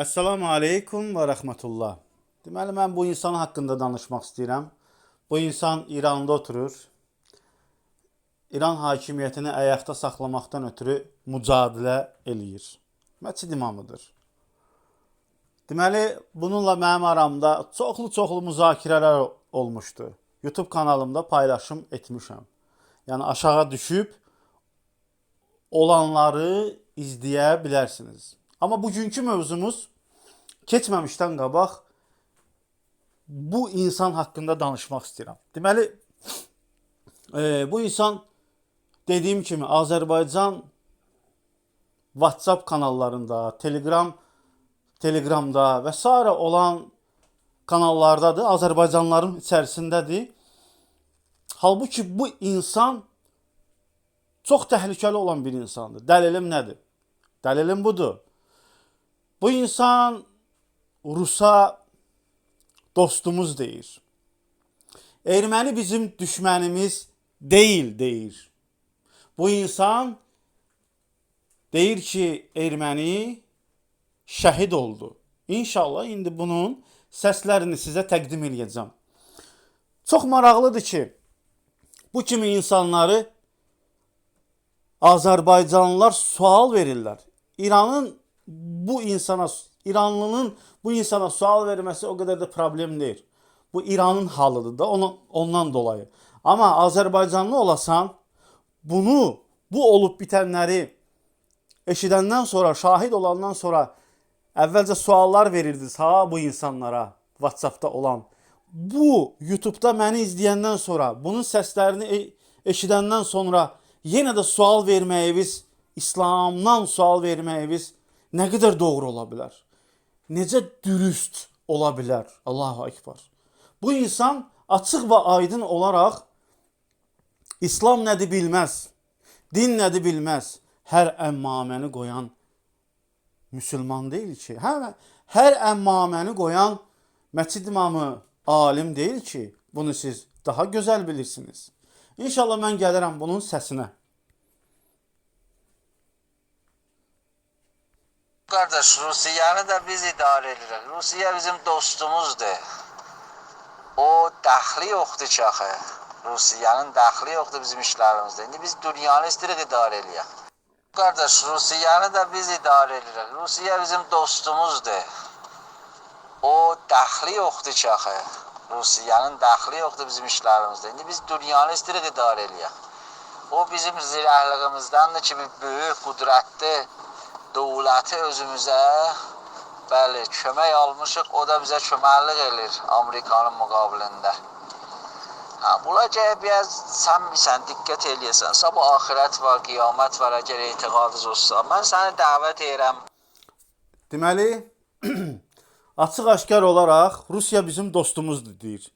Assalamu aleykum və rəhmətullah. Deməli mən bu insan haqqında danışmaq istəyirəm. Bu insan İranda oturur. İran hakimiyyətini ayaqda saxlamaqdan ötürü mücadilə eləyir. Məscid imamıdır. Deməli bununla mənim aramda çoxlu-çoxlu müzakirələr olmuşdu. YouTube kanalımda paylaşım etmişəm. Yəni aşağı düşüb olanları izləyə bilərsiniz. Amma bugünkü mövzumuz keçməmişdən qabaq bu insan haqqında danışmaq istəyirəm. Deməli e, bu insan dediyim kimi Azərbaycan WhatsApp kanallarında, Telegram Telegramda və s. olan kanallardadır, Azərbaycanlıların içərisindədir. Halbuki bu insan çox təhlükəli olan bir insandır. Dəlilim nədir? Dəlilim budur. Bu insan Rusa dostumuz deyir. Erməni bizim düşmənimiz deyil deyir. Bu insan deyir ki, erməni şəhid oldu. İnşallah indi bunun səslərini sizə təqdim edəcəm. Çox maraqlıdır ki, bu kimi insanları Azərbaycanlılar sual verirlər. İranın bu insana İranlının bu insana sual verməsi o qədər də problem deyil. Bu İranın halıdır da onu, ondan dolayı. Amma Azərbaycanlı olasan bunu bu olub bitənləri eşidəndən sonra, şahid olandan sonra əvvəlcə suallar verirdiniz ha bu insanlara WhatsApp-da olan. Bu YouTube-da məni sonra, bunun səslərini eşidəndən sonra yenə də sual verməyiniz, İslamdan sual verməyiniz nə qədər doğru ola bilər? Necə dürüst ola bilər? Allahu Ekber. Bu insan açıq və aydın olaraq İslam nədir bilməz. Din nədir bilməz. Hər əmmaməni qoyan müsəlman deyil ki. Hə, hər əmmaməni qoyan məscid imamı alim deyil ki. Bunu siz daha gözəl bilirsiniz. İnşallah mən gəlirəm bunun səsinə. Kardeş Rusiyanı da biz idare edirik. Rusiya bizim dostumuzdur. O dəxli yoxdur ki axı. Rusiyanın dəxli yoxdur bizim işlərimizdə. İndi biz dünyanı istəyirik idarə eləyək. Qardaş Rusiyanı da biz idarə edirik. Rusiya bizim dostumuzdur. O dəxli yoxdur ki axı. Rusiyanın dəxli yoxdur bizim işlərimizdə. İndi biz dünyanı istəyirik idarə eləyək. O bizim zirəhliyimizdendir ki, bir böyük, qudrətli dövləti özümüzə bəli, kömək almışıq. O da bizə köməklik eləyir Amerikanın müqabilində. Buna gəyə biraz sən bilsən, diqqət eləyəsən. Sabah axirət var, qiyamət var, əgər etiqadınız olsa. Mən səni dəvət edirəm. Deməli, açıq aşkar olaraq Rusiya bizim dostumuzdur deyir.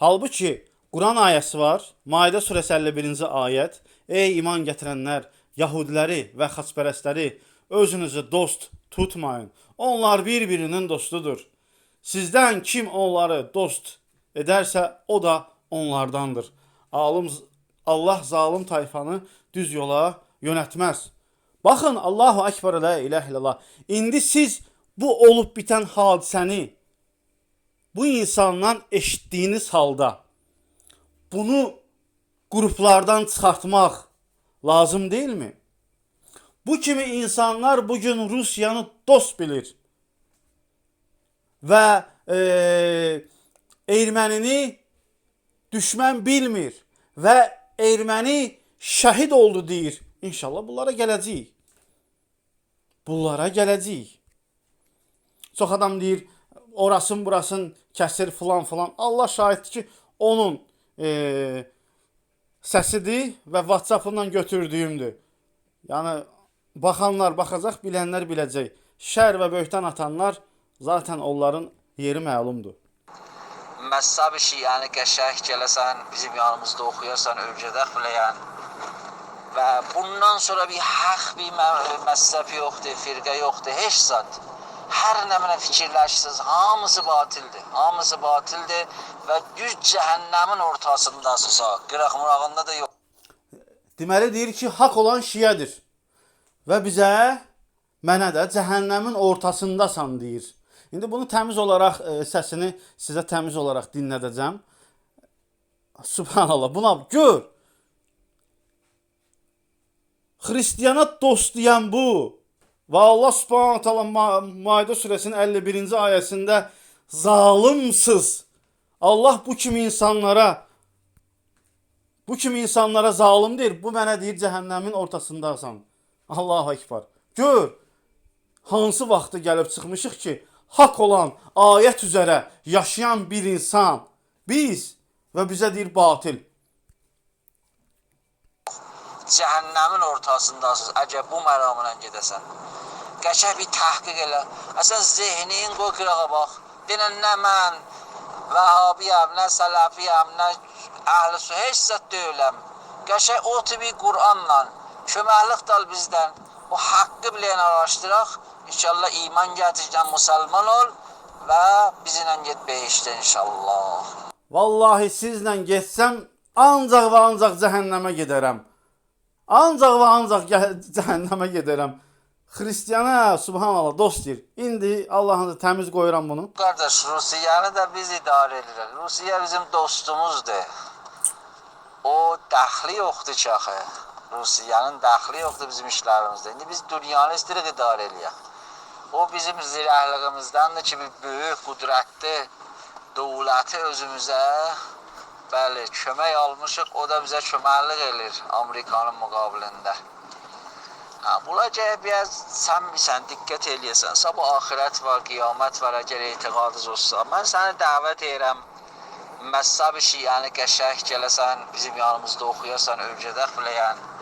Halbuki Quran ayəsi var. Maidə surəsi 51-ci ayət. Ey iman gətirənlər, Yahudiləri və xaçpərəstləri özünüzü dost tutmayın. Onlar bir-birinin dostudur. Sizdən kim onları dost edərsə, o da onlardandır. Alım Allah zalim tayfanı düz yola yönətməz. Baxın Allahu Ekber la ilahe illallah. İndi siz bu olub bitən hadisəni bu insandan eşitdiyiniz halda bunu qruplardan çıxartmaq lazım deyilmi? Bu kimi insanlar bugün Rusiyanı dost bilir. Və e, ermənini düşmən bilmir və erməni şəhid oldu deyir. İnşallah bunlara gələcəyik. Bunlara gələcəyik. Çox adam deyir, orasın burasın kəsir filan filan. Allah şahiddir ki, onun e, səsidir və WhatsApp-ından götürdüyümdür. Yəni baxanlar baxacaq, bilənlər biləcək. Şər və böhtan atanlar zaten onların yeri məlumdur. Məzhəb şiəni qəşəng gələsən, bizim yanımızda oxuyasan, ölkədə xüləyən. Və bundan sonra bir haqq, bir mə- məzhəb yoxdur, firqə yoxdur, heç zat. Hər nə mənə fikirləşsiniz, hamısı batildir. Hamısı batildir və düz cəhənnəmin ortasındasınız. Qıraq-mırağında da yox. Deməli deyir ki, haqq olan şiədir. Və bizə Mənə də cəhənnəmin ortasındasan deyir. İndi bunu təmiz olaraq e, səsini sizə təmiz olaraq dinlədəcəm. Subhanallah. Buna gör. Xristiyana dost deyən bu. Və Allah Subhanahu taala Ma- Maide surəsinin 51-ci ayəsində zalimsiz. Allah bu kimi insanlara bu kimi insanlara zalim deyir. Bu mənə deyir cəhənnəmin ortasındasan. Allahu ekber. Gör. Hansı vaxtı gəlib çıxmışıq ki, haqq olan ayət üzərə yaşayan bir insan biz və bizə deyir batil. Cəhənnəmin ortasındasınız. Əgər bu məramla gedəsən. Qəşəng bir təhqiq elə. Əsən zehnin qoy qırağa bax. Denən nə mən Vəhabiyəm, nə Sələfiyəm, nə Əhl-i Su heç zət deyiləm. Qəşəng o tibi Qur'anla köməklik dal bizdən. O haqqı bilən araşdıraq. İnşallah iman gətirəcəksən, müsəlman ol və bizimlə get behişdə inşallah. Vallahi sizlə getsəm ancaq və ancaq cəhənnəmə gedərəm. Ancaq və ancaq cəhənnəmə gedərəm. Xristiyana subhanallah dost deyir. İndi Allahın təmiz qoyuram bunu. Qardaş, Rusiyanı da biz idarə edirik. Rusiya bizim dostumuzdur. O dəxli yoxdur ki axı. Rusiyanın dəxli yoxdur bizim işlərimizdə. İndi biz dünyanı istəyirik idarə eləyək. O bizim zirəhliyimizdən ki, bir böyük qüdrətli dövləti özümüzə bəli, kömək almışıq. O da bizə köməklik eləyir Amerikanın müqabilində. Ha, buna gələ biraz sən bilsən, diqqət eləyəsən. Sabah axirət var, qiyamət var, əgər etiqadınız olsa. Mən səni dəvət edirəm. Məzhəb şiəni qəşəng gələsən, bizim yanımızda oxuyasan, öyrədək biləyən.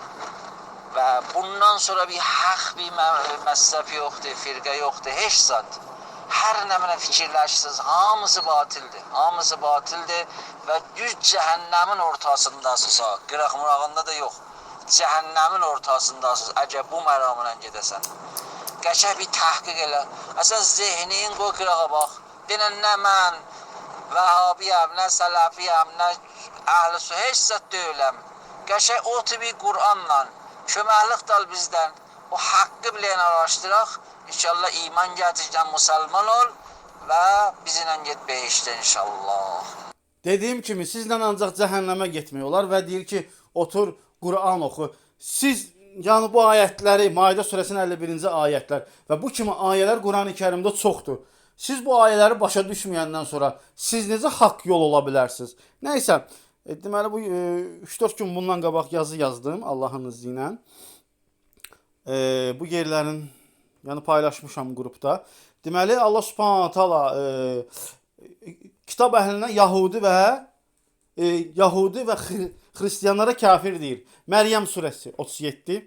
Və bundan sonra bir haqq bir məzhəb yoxdur, firqə yoxdur, heç zat. Hər nə mənə fikirləşsiniz, hamısı batildir. Hamısı batildir və düz cəhənnəmin ortasındasınız ha. Qıraq murağında da yox. Cəhənnəmin ortasındasınız əgər bu məramla gedəsən. Qəşəng bir təhqiq elə. Əsən zehnin qoy qırağa bax. Denən nə mən Vəhabiyəm, nə Sələfiyəm, nə Əhl-i zət deyiləm. Qəşəng o tibi Qur'anla köməklik dal bizdən. O haqqı bilən araşdıraq. İnşallah iman gətirəcəksən, müsəlman ol və bizimlə get behişdə inşallah. Dediyim kimi sizlə ancaq cəhənnəmə getmək olar və deyir ki, otur Quran oxu. Siz yəni bu ayətləri Maidə surəsinin 51-ci ayətlər və bu kimi ayələr Qurani-Kərimdə çoxdur. Siz bu ayələri başa düşməyəndən sonra siz necə haqq yol ola bilərsiniz? Nəysə, e, deməli bu 3-4 gün bundan qabaq yazı yazdım Allahın izni ilə. E, bu yerlərin yəni paylaşmışam qrupda. Deməli Allah Subhanahu taala e, kitab əhlinə Yahudi və e, Yahudi və xri- xristianlara kafir deyir. Məryəm surəsi 37,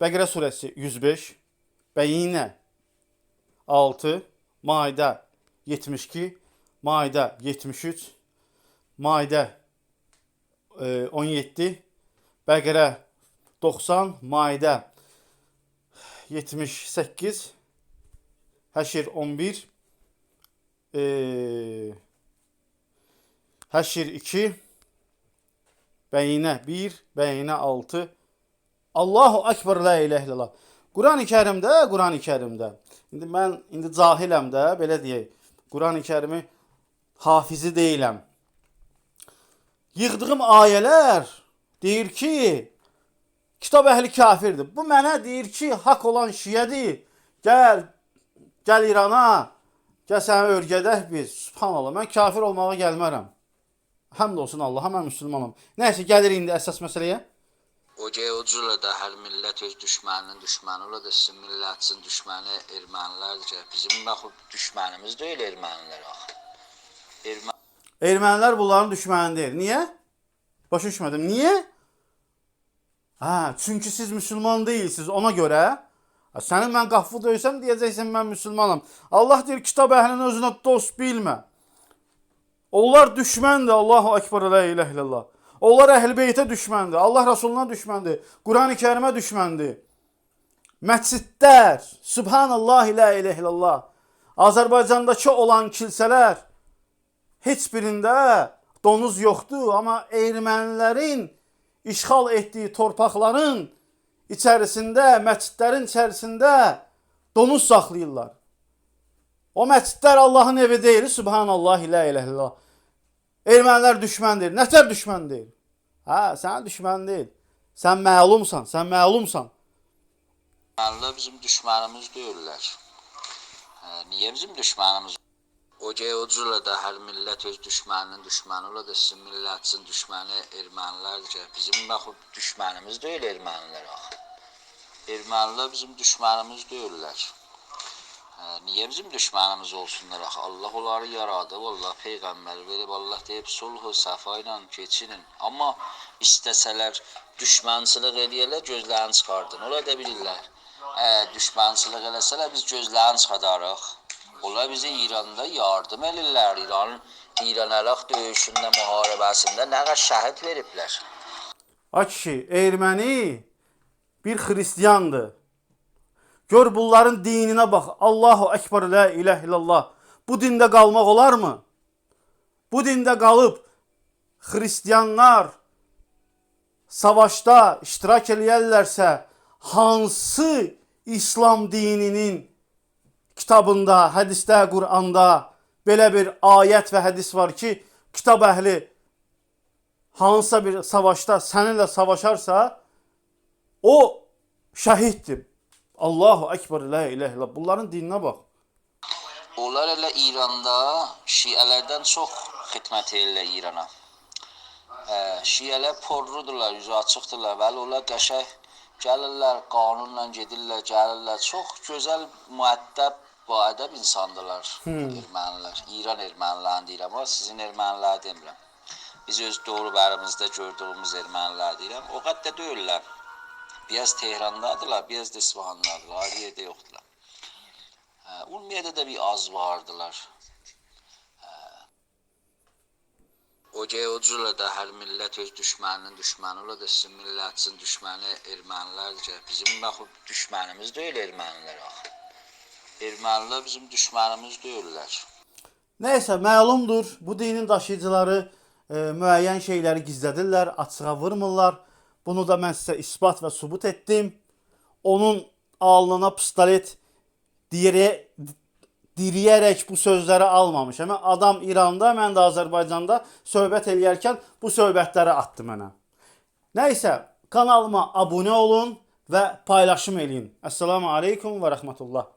Bəqərə surəsi 105, Bəyinə 6, Maidə 72, Maidə 73, Maidə e, 17, Bəqərə 90, Maidə 78, Həşr 11, e, Həşr 2, Bəyinə 1, Bəyinə 6. Allahu Ekber la ilahe illallah. Qurani Kərimdə, Qurani Kərimdə. İndi mən indi cahiləm də, belə deyək. Qurani Kərimi hafizi deyiləm. Yığdığım ayələr deyir ki, kitab əhli kafirdir. Bu mənə deyir ki, haqq olan şiyədir. Gəl, gəl İrana, gəl səni örgədək biz. Subhanallah, mən kafir olmağa gəlmərəm. Həmd olsun Allaha, mən müsəlmanam. Nəysə, gəlir indi əsas məsələyə. O geyucuyla da hər millət öz düşməninin düşməni ola da sizin millətin düşməni ermənilərdir ki, bizim baxıb düşmənimiz deyil ermənilər axı. Ermənilər bunların düşməni deyil. Niyə? Başa düşmədim. Niyə? Hə, çünki siz müsəlman deyilsiniz ona görə. Ha, Sənin mən qapı döysəm deyəcəksən mən müsəlmanam. Allah deyir kitab əhlinin özünə dost bilmə. Onlar düşməndir. Allahu ekber la ilahe illallah. Onlar əhl-beytə düşməndir. Allah Rasuluna düşməndir. Qurani-Kərimə düşməndir. Məscidlər, Subhanallah la ilahe illallah. Azərbaycandakı olan kilsələr heç birində donuz yoxdur, amma ermənilərin işğal etdiyi torpaqların içərisində, məscidlərin içərisində donuz saxlayırlar. O məscidlər Allahın evi deyil. Subhanallah, la ilahe illallah. Ermənilər düşməndir. Nətər düşmən deyil? Hə, sən düşmən deyil. Sən məlumsan, sən məlumsan. Ermənilər bizim düşmənimiz deyirlər. Niyə bizim düşmənimiz? Oca ucuyla da hər millət öz düşməninin düşməni ola da sizin millətin düşməni ermənilərdir bizim baxıb düşmənimiz deyil ermənilər axı. Ermənilər bizim düşmənimiz deyirlər. Niyə bizim düşmənimiz olsunlar? Allah onları yaradıb, Allah peyğəmbər verib, Allah deyib sulhu səfa ilə keçinin. Amma istəsələr düşmənçilik eləyərlər, gözlərini çıxardın. Ola da bilirlər. Əgər düşmənçilik eləsələr biz gözlərini çıxardarıq. Onlar bizi İranda yardım edirlər. İranın İran-Əraq döyüşündə, müharibəsində nə qədər şəhid veriblər. Ay kişi, erməni bir xristiandır. Gör bunların dininə bax. Allahu Ekber, la ilahe illallah. Bu dində qalmaq olarmı? Bu dində qalıb xristianlar savaşda iştirak eləyərlərsə, hansı İslam dininin kitabında, hədisdə, Quranda belə bir ayət və hədis var ki, kitab əhli hansısa bir savaşda səninlə savaşarsa, o şəhiddir. Allahu Ekber, la ilahe illallah. Bunların dininə bax. Onlar elə İranda şiələrdən çox xidmət edirlər İrana. Ə, şiələr porrudurlar, üzü açıqdırlar. Bəli, onlar qəşəng gəlirlər, qanunla gedirlər, gəlirlər. Çox gözəl, müəddəb, baədəb insandırlar ermənilər. İran ermənilərini deyirəm, amma sizin ermənilər demirəm. Biz öz doğru bərimizdə gördüyümüz ermənilər deyirəm. O qədər deyirlər. Biraz Tehrandadılar, biraz da İsfahandadılar. Ayrı yerdə yoxdular. Hə, Urmiyədə də bir az vardılar. Hə. Oca ucuyla da hər millət öz düşməninin düşməni ola da sizin millətin düşməni ermənilərdir ki, bizim baxıb düşmənimiz deyil ermənilər axı. Ermənilər bizim düşmənimiz deyirlər. Nəysə, məlumdur, bu dinin daşıyıcıları e, müəyyən şeyləri gizlədirlər, açığa vurmurlar. Bunu da mən sizə isbat və sübut etdim. Onun alnına pistolet dirə, diriyərək bu sözləri almamış. Amma adam İranda, mən də Azərbaycanda söhbət eləyərkən bu söhbətləri atdı mənə. Nəysə, kanalıma abunə olun və paylaşım eləyin. Əssalamu aleykum və rəhmətullah.